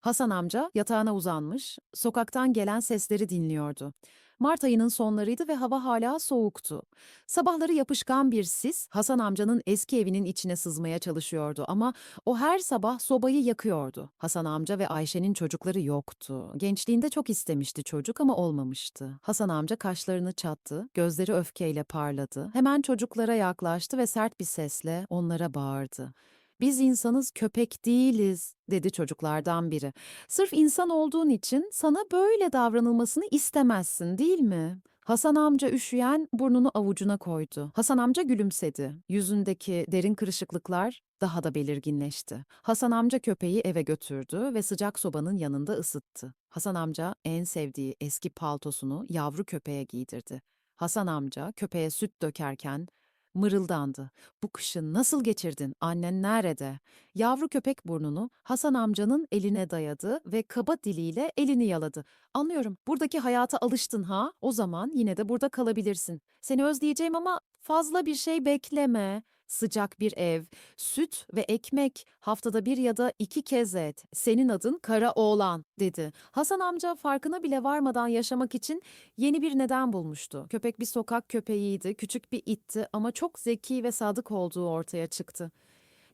Hasan amca yatağına uzanmış, sokaktan gelen sesleri dinliyordu. Mart ayının sonlarıydı ve hava hala soğuktu. Sabahları yapışkan bir sis Hasan amcanın eski evinin içine sızmaya çalışıyordu ama o her sabah sobayı yakıyordu. Hasan amca ve Ayşe'nin çocukları yoktu. Gençliğinde çok istemişti çocuk ama olmamıştı. Hasan amca kaşlarını çattı, gözleri öfkeyle parladı. Hemen çocuklara yaklaştı ve sert bir sesle onlara bağırdı. Biz insanız, köpek değiliz, dedi çocuklardan biri. Sırf insan olduğun için sana böyle davranılmasını istemezsin, değil mi? Hasan amca üşüyen burnunu avucuna koydu. Hasan amca gülümsedi. Yüzündeki derin kırışıklıklar daha da belirginleşti. Hasan amca köpeği eve götürdü ve sıcak sobanın yanında ısıttı. Hasan amca en sevdiği eski paltosunu yavru köpeğe giydirdi. Hasan amca köpeğe süt dökerken mırıldandı. Bu kışı nasıl geçirdin? Annen nerede? Yavru köpek burnunu Hasan amcanın eline dayadı ve kaba diliyle elini yaladı. Anlıyorum, buradaki hayata alıştın ha? O zaman yine de burada kalabilirsin. Seni özleyeceğim ama fazla bir şey bekleme. Sıcak bir ev, süt ve ekmek, haftada bir ya da iki kez et. Senin adın Kara Oğlan, dedi. Hasan amca farkına bile varmadan yaşamak için yeni bir neden bulmuştu. Köpek bir sokak köpeğiydi, küçük bir itti ama çok zeki ve sadık olduğu ortaya çıktı.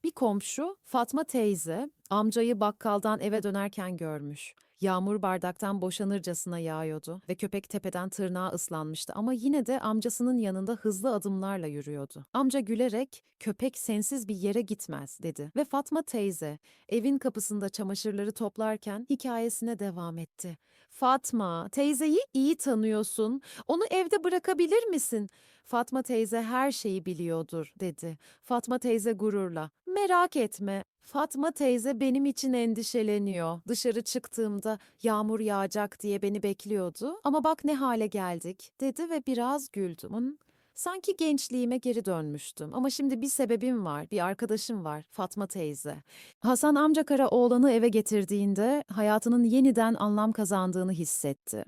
Bir komşu Fatma teyze amcayı bakkaldan eve dönerken görmüş. Yağmur bardaktan boşanırcasına yağıyordu ve köpek tepeden tırnağa ıslanmıştı ama yine de amcasının yanında hızlı adımlarla yürüyordu. Amca gülerek köpek sensiz bir yere gitmez dedi ve Fatma teyze evin kapısında çamaşırları toplarken hikayesine devam etti. Fatma, teyzeyi iyi tanıyorsun. Onu evde bırakabilir misin? Fatma teyze her şeyi biliyordur, dedi. Fatma teyze gururla. Merak etme. Fatma teyze benim için endişeleniyor. Dışarı çıktığımda yağmur yağacak diye beni bekliyordu. Ama bak ne hale geldik, dedi ve biraz güldüm. "Hı, Sanki gençliğime geri dönmüştüm ama şimdi bir sebebim var, bir arkadaşım var, Fatma teyze. Hasan amca kara oğlanı eve getirdiğinde hayatının yeniden anlam kazandığını hissetti.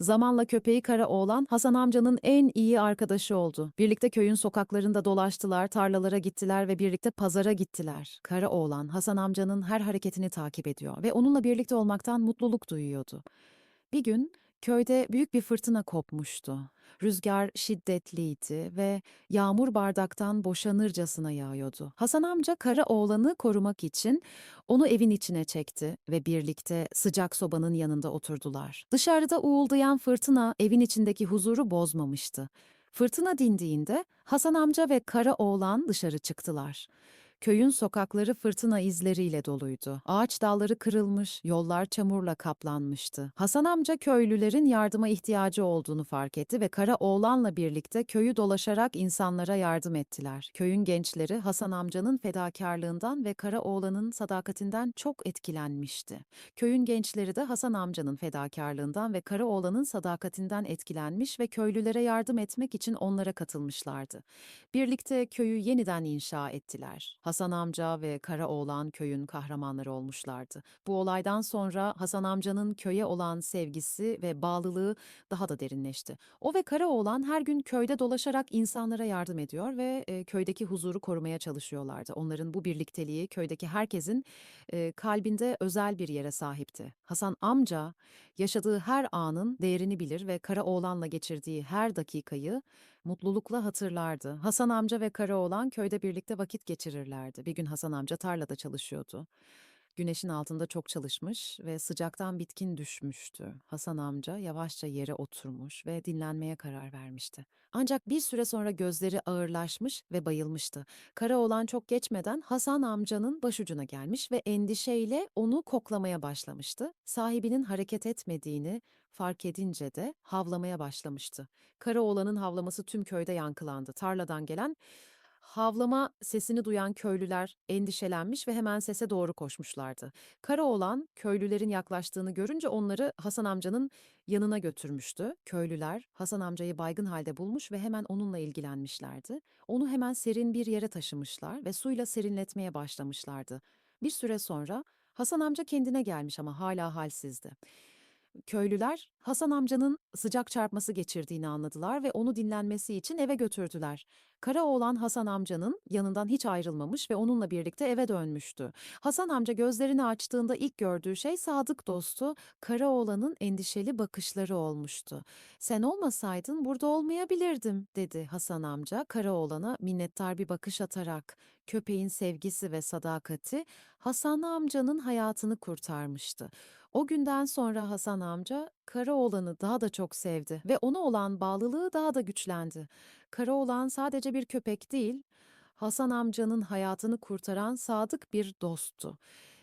Zamanla köpeği kara oğlan Hasan amcanın en iyi arkadaşı oldu. Birlikte köyün sokaklarında dolaştılar, tarlalara gittiler ve birlikte pazara gittiler. Kara oğlan Hasan amcanın her hareketini takip ediyor ve onunla birlikte olmaktan mutluluk duyuyordu. Bir gün köyde büyük bir fırtına kopmuştu. Rüzgar şiddetliydi ve yağmur bardaktan boşanırcasına yağıyordu. Hasan amca kara oğlanı korumak için onu evin içine çekti ve birlikte sıcak sobanın yanında oturdular. Dışarıda uğuldayan fırtına evin içindeki huzuru bozmamıştı. Fırtına dindiğinde Hasan amca ve kara oğlan dışarı çıktılar. Köyün sokakları fırtına izleriyle doluydu. Ağaç dalları kırılmış, yollar çamurla kaplanmıştı. Hasan amca köylülerin yardıma ihtiyacı olduğunu fark etti ve kara oğlanla birlikte köyü dolaşarak insanlara yardım ettiler. Köyün gençleri Hasan amcanın fedakarlığından ve kara oğlanın sadakatinden çok etkilenmişti. Köyün gençleri de Hasan amcanın fedakarlığından ve kara oğlanın sadakatinden etkilenmiş ve köylülere yardım etmek için onlara katılmışlardı. Birlikte köyü yeniden inşa ettiler. Hasan amca ve Kara Oğlan köyün kahramanları olmuşlardı. Bu olaydan sonra Hasan amcanın köye olan sevgisi ve bağlılığı daha da derinleşti. O ve Kara Oğlan her gün köyde dolaşarak insanlara yardım ediyor ve e, köydeki huzuru korumaya çalışıyorlardı. Onların bu birlikteliği köydeki herkesin e, kalbinde özel bir yere sahipti. Hasan amca yaşadığı her anın değerini bilir ve Kara Oğlan'la geçirdiği her dakikayı mutlulukla hatırlardı. Hasan amca ve Karaoğlan köyde birlikte vakit geçirirlerdi. Bir gün Hasan amca tarlada çalışıyordu. Güneşin altında çok çalışmış ve sıcaktan bitkin düşmüştü. Hasan amca yavaşça yere oturmuş ve dinlenmeye karar vermişti. Ancak bir süre sonra gözleri ağırlaşmış ve bayılmıştı. Karaoğlan çok geçmeden Hasan amcanın başucuna gelmiş ve endişeyle onu koklamaya başlamıştı. Sahibinin hareket etmediğini fark edince de havlamaya başlamıştı. Karaoğlan'ın havlaması tüm köyde yankılandı. Tarladan gelen havlama sesini duyan köylüler endişelenmiş ve hemen sese doğru koşmuşlardı. Karaoğlan köylülerin yaklaştığını görünce onları Hasan amcanın yanına götürmüştü. Köylüler Hasan amcayı baygın halde bulmuş ve hemen onunla ilgilenmişlerdi. Onu hemen serin bir yere taşımışlar ve suyla serinletmeye başlamışlardı. Bir süre sonra Hasan amca kendine gelmiş ama hala halsizdi. Köylüler Hasan amcanın sıcak çarpması geçirdiğini anladılar ve onu dinlenmesi için eve götürdüler. Karaoğlan Hasan amcanın yanından hiç ayrılmamış ve onunla birlikte eve dönmüştü. Hasan amca gözlerini açtığında ilk gördüğü şey sadık dostu Karaoğlan'ın endişeli bakışları olmuştu. Sen olmasaydın burada olmayabilirdim dedi Hasan amca Karaoğlan'a minnettar bir bakış atarak. Köpeğin sevgisi ve sadakati Hasan amcanın hayatını kurtarmıştı. O günden sonra Hasan amca Karaoğlan'ı daha da çok sevdi ve ona olan bağlılığı daha da güçlendi. Karaoğlan sadece bir köpek değil, Hasan amcanın hayatını kurtaran sadık bir dosttu.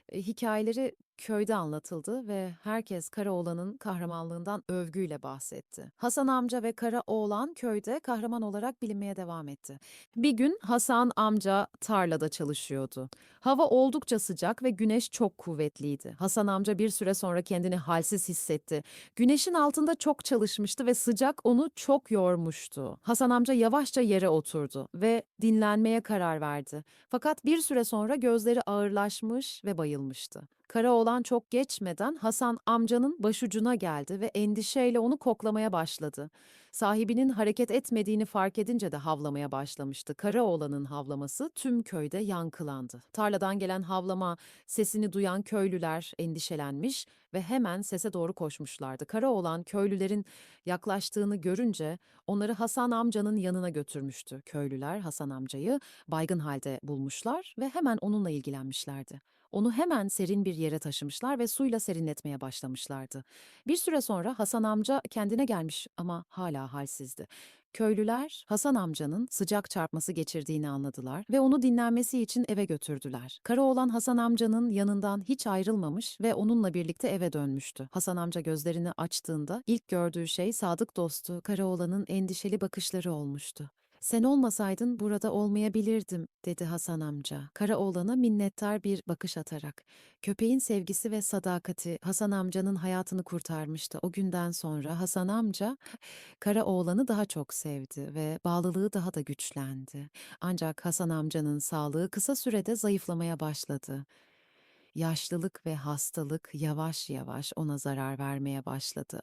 E, hikayeleri köyde anlatıldı ve herkes Karaoğlan'ın kahramanlığından övgüyle bahsetti. Hasan amca ve Karaoğlan köyde kahraman olarak bilinmeye devam etti. Bir gün Hasan amca tarlada çalışıyordu. Hava oldukça sıcak ve güneş çok kuvvetliydi. Hasan amca bir süre sonra kendini halsiz hissetti. Güneşin altında çok çalışmıştı ve sıcak onu çok yormuştu. Hasan amca yavaşça yere oturdu ve dinlenmeye karar verdi. Fakat bir süre sonra gözleri ağırlaşmış ve bayılmıştı. Karaoğlan çok geçmeden Hasan amcanın başucuna geldi ve endişeyle onu koklamaya başladı. Sahibinin hareket etmediğini fark edince de havlamaya başlamıştı. Karaoğlan'ın havlaması tüm köyde yankılandı. Tarladan gelen havlama sesini duyan köylüler endişelenmiş ve hemen sese doğru koşmuşlardı. Karaoğlan köylülerin yaklaştığını görünce onları Hasan amcanın yanına götürmüştü. Köylüler Hasan amcayı baygın halde bulmuşlar ve hemen onunla ilgilenmişlerdi. Onu hemen serin bir yere taşımışlar ve suyla serinletmeye başlamışlardı. Bir süre sonra Hasan amca kendine gelmiş ama hala halsizdi. Köylüler Hasan amcanın sıcak çarpması geçirdiğini anladılar ve onu dinlenmesi için eve götürdüler. Karaoğlan Hasan amcanın yanından hiç ayrılmamış ve onunla birlikte eve dönmüştü. Hasan amca gözlerini açtığında ilk gördüğü şey sadık dostu Karaoğlan'ın endişeli bakışları olmuştu. Sen olmasaydın burada olmayabilirdim, dedi Hasan amca. Karaoğlan'a minnettar bir bakış atarak. Köpeğin sevgisi ve sadakati Hasan amcanın hayatını kurtarmıştı. O günden sonra Hasan amca Karaoğlan'ı daha çok sevdi ve bağlılığı daha da güçlendi. Ancak Hasan amcanın sağlığı kısa sürede zayıflamaya başladı. Yaşlılık ve hastalık yavaş yavaş ona zarar vermeye başladı.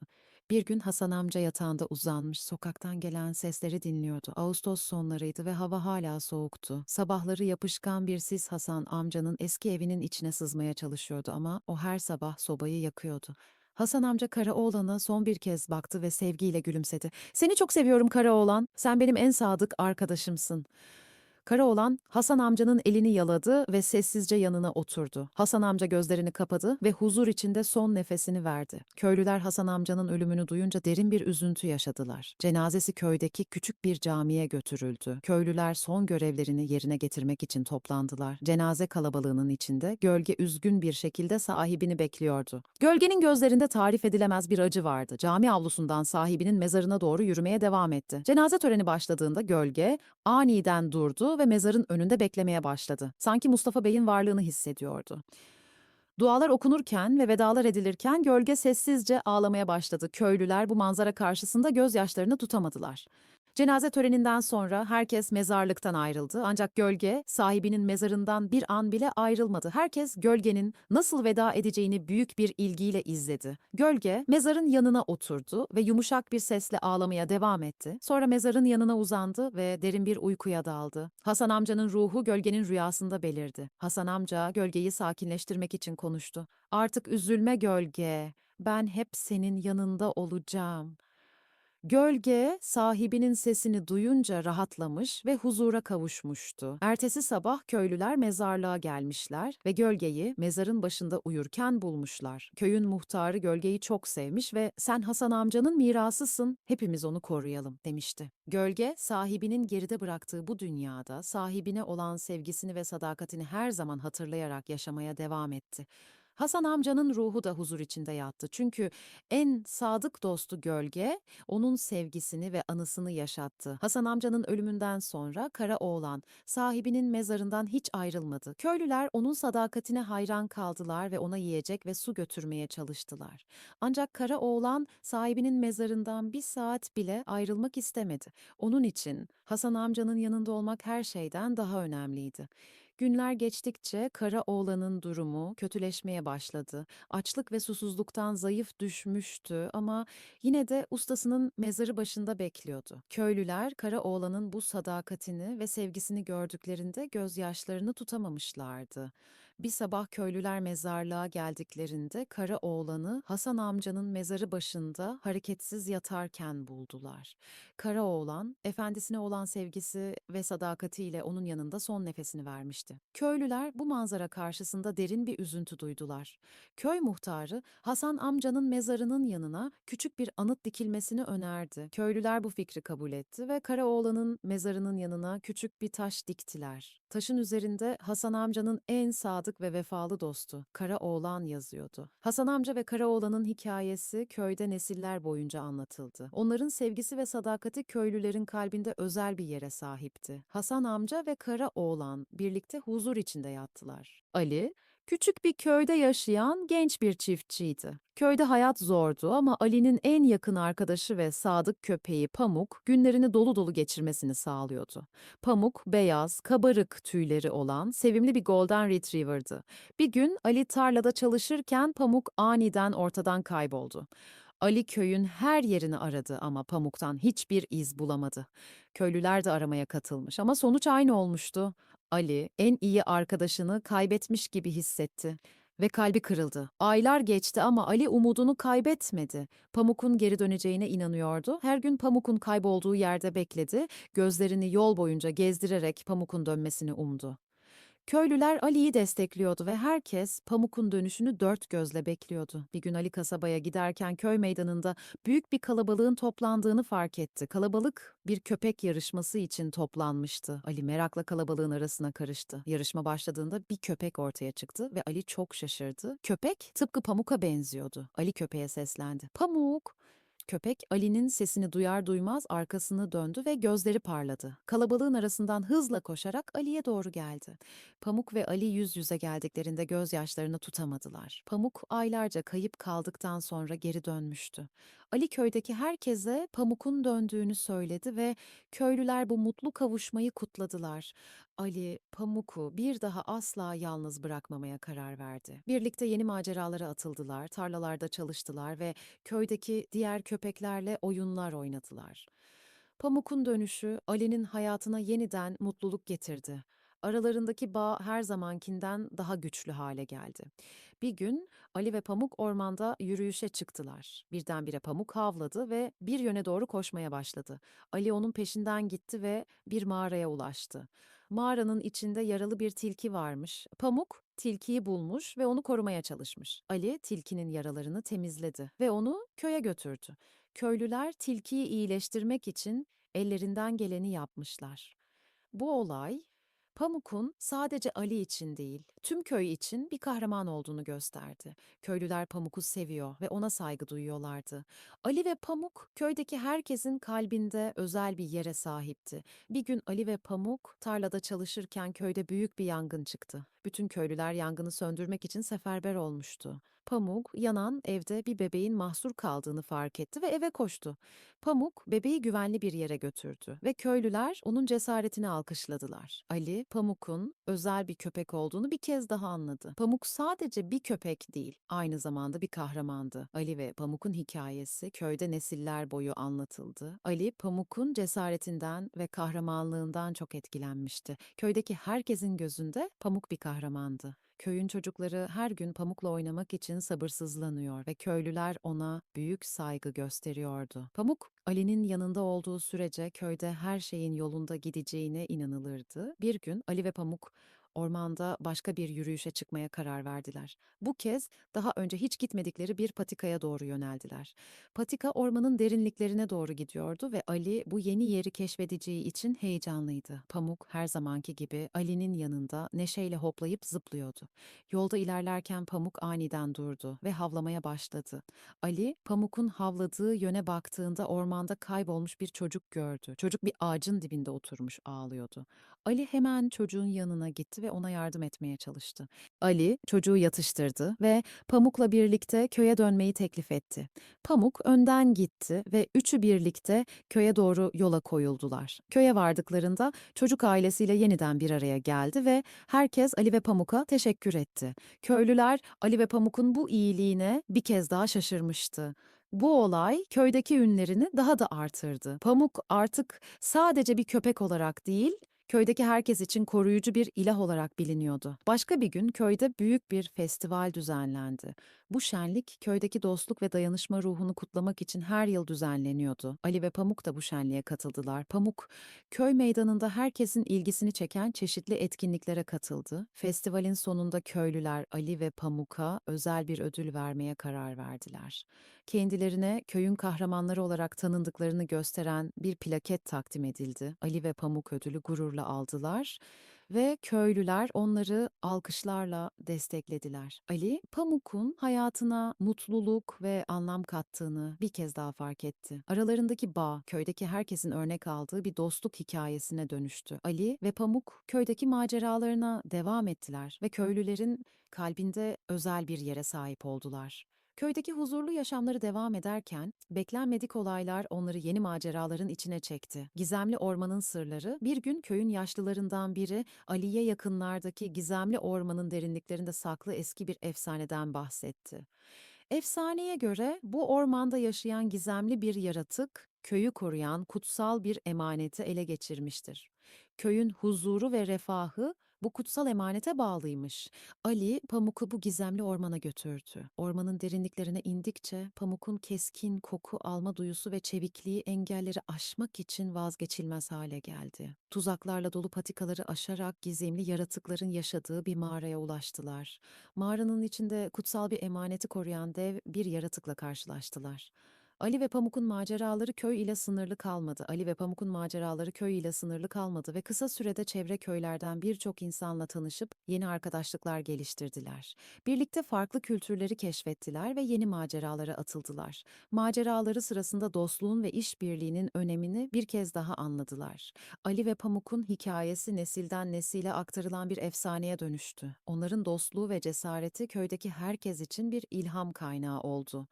Bir gün Hasan amca yatağında uzanmış, sokaktan gelen sesleri dinliyordu. Ağustos sonlarıydı ve hava hala soğuktu. Sabahları yapışkan bir sis Hasan amcanın eski evinin içine sızmaya çalışıyordu ama o her sabah sobayı yakıyordu. Hasan amca Karaoğlan'a son bir kez baktı ve sevgiyle gülümsedi. Seni çok seviyorum Karaoğlan. Sen benim en sadık arkadaşımsın. Karaoğlan Hasan amcanın elini yaladı ve sessizce yanına oturdu. Hasan amca gözlerini kapadı ve huzur içinde son nefesini verdi. Köylüler Hasan amcanın ölümünü duyunca derin bir üzüntü yaşadılar. Cenazesi köydeki küçük bir camiye götürüldü. Köylüler son görevlerini yerine getirmek için toplandılar. Cenaze kalabalığının içinde gölge üzgün bir şekilde sahibini bekliyordu. Gölgenin gözlerinde tarif edilemez bir acı vardı. Cami avlusundan sahibinin mezarına doğru yürümeye devam etti. Cenaze töreni başladığında gölge aniden durdu ve mezarın önünde beklemeye başladı. Sanki Mustafa Bey'in varlığını hissediyordu. Dualar okunurken ve vedalar edilirken gölge sessizce ağlamaya başladı. Köylüler bu manzara karşısında gözyaşlarını tutamadılar. Cenaze töreninden sonra herkes mezarlıktan ayrıldı ancak gölge sahibinin mezarından bir an bile ayrılmadı. Herkes gölgenin nasıl veda edeceğini büyük bir ilgiyle izledi. Gölge mezarın yanına oturdu ve yumuşak bir sesle ağlamaya devam etti. Sonra mezarın yanına uzandı ve derin bir uykuya daldı. Hasan amcanın ruhu gölgenin rüyasında belirdi. Hasan amca gölgeyi sakinleştirmek için konuştu. Artık üzülme gölge. Ben hep senin yanında olacağım. Gölge sahibinin sesini duyunca rahatlamış ve huzura kavuşmuştu. Ertesi sabah köylüler mezarlığa gelmişler ve gölgeyi mezarın başında uyurken bulmuşlar. Köyün muhtarı gölgeyi çok sevmiş ve sen Hasan amcanın mirasısın, hepimiz onu koruyalım demişti. Gölge sahibinin geride bıraktığı bu dünyada sahibine olan sevgisini ve sadakatini her zaman hatırlayarak yaşamaya devam etti. Hasan amcanın ruhu da huzur içinde yattı. Çünkü en sadık dostu gölge onun sevgisini ve anısını yaşattı. Hasan amcanın ölümünden sonra Kara Oğlan sahibinin mezarından hiç ayrılmadı. Köylüler onun sadakatine hayran kaldılar ve ona yiyecek ve su götürmeye çalıştılar. Ancak Kara Oğlan sahibinin mezarından bir saat bile ayrılmak istemedi. Onun için Hasan amcanın yanında olmak her şeyden daha önemliydi. Günler geçtikçe kara oğlanın durumu kötüleşmeye başladı. Açlık ve susuzluktan zayıf düşmüştü ama yine de ustasının mezarı başında bekliyordu. Köylüler kara oğlanın bu sadakatini ve sevgisini gördüklerinde gözyaşlarını tutamamışlardı. Bir sabah köylüler mezarlığa geldiklerinde kara oğlanı Hasan amcanın mezarı başında hareketsiz yatarken buldular. Kara oğlan, efendisine olan sevgisi ve sadakatiyle onun yanında son nefesini vermişti. Köylüler bu manzara karşısında derin bir üzüntü duydular. Köy muhtarı Hasan amcanın mezarının yanına küçük bir anıt dikilmesini önerdi. Köylüler bu fikri kabul etti ve Kara oğlanın mezarının yanına küçük bir taş diktiler. Taşın üzerinde Hasan amcanın en sadık ve vefalı dostu Kara oğlan yazıyordu. Hasan amca ve Kara oğlanın hikayesi köyde nesiller boyunca anlatıldı. Onların sevgisi ve sadakati köylülerin kalbinde özel bir yere sahipti. Hasan amca ve Kara oğlan birlikte huzur içinde yattılar. Ali, küçük bir köyde yaşayan genç bir çiftçiydi. Köyde hayat zordu ama Ali'nin en yakın arkadaşı ve sadık köpeği Pamuk günlerini dolu dolu geçirmesini sağlıyordu. Pamuk, beyaz, kabarık tüyleri olan sevimli bir Golden Retriever'dı. Bir gün Ali tarlada çalışırken Pamuk aniden ortadan kayboldu. Ali köyün her yerini aradı ama Pamuk'tan hiçbir iz bulamadı. Köylüler de aramaya katılmış ama sonuç aynı olmuştu. Ali en iyi arkadaşını kaybetmiş gibi hissetti ve kalbi kırıldı. Aylar geçti ama Ali umudunu kaybetmedi. Pamuk'un geri döneceğine inanıyordu. Her gün Pamuk'un kaybolduğu yerde bekledi. Gözlerini yol boyunca gezdirerek Pamuk'un dönmesini umdu. Köylüler Ali'yi destekliyordu ve herkes Pamuk'un dönüşünü dört gözle bekliyordu. Bir gün Ali kasabaya giderken köy meydanında büyük bir kalabalığın toplandığını fark etti. Kalabalık bir köpek yarışması için toplanmıştı. Ali merakla kalabalığın arasına karıştı. Yarışma başladığında bir köpek ortaya çıktı ve Ali çok şaşırdı. Köpek tıpkı Pamuk'a benziyordu. Ali köpeğe seslendi. Pamuk! Köpek Ali'nin sesini duyar duymaz arkasını döndü ve gözleri parladı. Kalabalığın arasından hızla koşarak Ali'ye doğru geldi. Pamuk ve Ali yüz yüze geldiklerinde gözyaşlarını tutamadılar. Pamuk aylarca kayıp kaldıktan sonra geri dönmüştü. Ali köydeki herkese Pamuk'un döndüğünü söyledi ve köylüler bu mutlu kavuşmayı kutladılar. Ali, Pamuk'u bir daha asla yalnız bırakmamaya karar verdi. Birlikte yeni maceralara atıldılar, tarlalarda çalıştılar ve köydeki diğer köpeklerle oyunlar oynadılar. Pamuk'un dönüşü Ali'nin hayatına yeniden mutluluk getirdi. Aralarındaki bağ her zamankinden daha güçlü hale geldi. Bir gün Ali ve Pamuk ormanda yürüyüşe çıktılar. Birdenbire Pamuk havladı ve bir yöne doğru koşmaya başladı. Ali onun peşinden gitti ve bir mağaraya ulaştı. Mağaranın içinde yaralı bir tilki varmış. Pamuk tilkiyi bulmuş ve onu korumaya çalışmış. Ali tilkinin yaralarını temizledi ve onu köye götürdü. Köylüler tilkiyi iyileştirmek için ellerinden geleni yapmışlar. Bu olay Pamuk'un sadece Ali için değil, tüm köy için bir kahraman olduğunu gösterdi. Köylüler Pamuk'u seviyor ve ona saygı duyuyorlardı. Ali ve Pamuk köydeki herkesin kalbinde özel bir yere sahipti. Bir gün Ali ve Pamuk tarlada çalışırken köyde büyük bir yangın çıktı. Bütün köylüler yangını söndürmek için seferber olmuştu. Pamuk yanan evde bir bebeğin mahsur kaldığını fark etti ve eve koştu. Pamuk bebeği güvenli bir yere götürdü ve köylüler onun cesaretini alkışladılar. Ali, Pamuk'un özel bir köpek olduğunu bir kez daha anladı. Pamuk sadece bir köpek değil, aynı zamanda bir kahramandı. Ali ve Pamuk'un hikayesi köyde nesiller boyu anlatıldı. Ali, Pamuk'un cesaretinden ve kahramanlığından çok etkilenmişti. Köydeki herkesin gözünde Pamuk bir kahramandı. Köyün çocukları her gün Pamuk'la oynamak için sabırsızlanıyor ve köylüler ona büyük saygı gösteriyordu. Pamuk, Ali'nin yanında olduğu sürece köyde her şeyin yolunda gideceğine inanılırdı. Bir gün Ali ve Pamuk ormanda başka bir yürüyüşe çıkmaya karar verdiler. Bu kez daha önce hiç gitmedikleri bir patikaya doğru yöneldiler. Patika ormanın derinliklerine doğru gidiyordu ve Ali bu yeni yeri keşfedeceği için heyecanlıydı. Pamuk her zamanki gibi Ali'nin yanında neşeyle hoplayıp zıplıyordu. Yolda ilerlerken Pamuk aniden durdu ve havlamaya başladı. Ali, Pamuk'un havladığı yöne baktığında ormanda kaybolmuş bir çocuk gördü. Çocuk bir ağacın dibinde oturmuş ağlıyordu. Ali hemen çocuğun yanına gitti ve ona yardım etmeye çalıştı. Ali çocuğu yatıştırdı ve Pamuk'la birlikte köye dönmeyi teklif etti. Pamuk önden gitti ve üçü birlikte köye doğru yola koyuldular. Köye vardıklarında çocuk ailesiyle yeniden bir araya geldi ve herkes Ali ve Pamuk'a teşekkür etti. Köylüler Ali ve Pamuk'un bu iyiliğine bir kez daha şaşırmıştı. Bu olay köydeki ünlerini daha da artırdı. Pamuk artık sadece bir köpek olarak değil, köydeki herkes için koruyucu bir ilah olarak biliniyordu. Başka bir gün köyde büyük bir festival düzenlendi. Bu şenlik köydeki dostluk ve dayanışma ruhunu kutlamak için her yıl düzenleniyordu. Ali ve Pamuk da bu şenliğe katıldılar. Pamuk, köy meydanında herkesin ilgisini çeken çeşitli etkinliklere katıldı. Festivalin sonunda köylüler Ali ve Pamuk'a özel bir ödül vermeye karar verdiler. Kendilerine köyün kahramanları olarak tanındıklarını gösteren bir plaket takdim edildi. Ali ve Pamuk ödülü gururla aldılar ve köylüler onları alkışlarla desteklediler. Ali, Pamuk'un hayatına mutluluk ve anlam kattığını bir kez daha fark etti. Aralarındaki bağ, köydeki herkesin örnek aldığı bir dostluk hikayesine dönüştü. Ali ve Pamuk köydeki maceralarına devam ettiler ve köylülerin kalbinde özel bir yere sahip oldular. Köydeki huzurlu yaşamları devam ederken, beklenmedik olaylar onları yeni maceraların içine çekti. Gizemli ormanın sırları, bir gün köyün yaşlılarından biri Ali'ye yakınlardaki gizemli ormanın derinliklerinde saklı eski bir efsaneden bahsetti. Efsaneye göre bu ormanda yaşayan gizemli bir yaratık, köyü koruyan kutsal bir emaneti ele geçirmiştir. Köyün huzuru ve refahı bu kutsal emanete bağlıymış. Ali, Pamuk'u bu gizemli ormana götürdü. Ormanın derinliklerine indikçe Pamuk'un keskin koku alma duyusu ve çevikliği engelleri aşmak için vazgeçilmez hale geldi. Tuzaklarla dolu patikaları aşarak gizemli yaratıkların yaşadığı bir mağaraya ulaştılar. Mağaranın içinde kutsal bir emaneti koruyan dev bir yaratıkla karşılaştılar. Ali ve Pamuk'un maceraları köy ile sınırlı kalmadı. Ali ve Pamuk'un maceraları köy ile sınırlı kalmadı ve kısa sürede çevre köylerden birçok insanla tanışıp yeni arkadaşlıklar geliştirdiler. Birlikte farklı kültürleri keşfettiler ve yeni maceralara atıldılar. Maceraları sırasında dostluğun ve işbirliğinin önemini bir kez daha anladılar. Ali ve Pamuk'un hikayesi nesilden nesile aktarılan bir efsaneye dönüştü. Onların dostluğu ve cesareti köydeki herkes için bir ilham kaynağı oldu.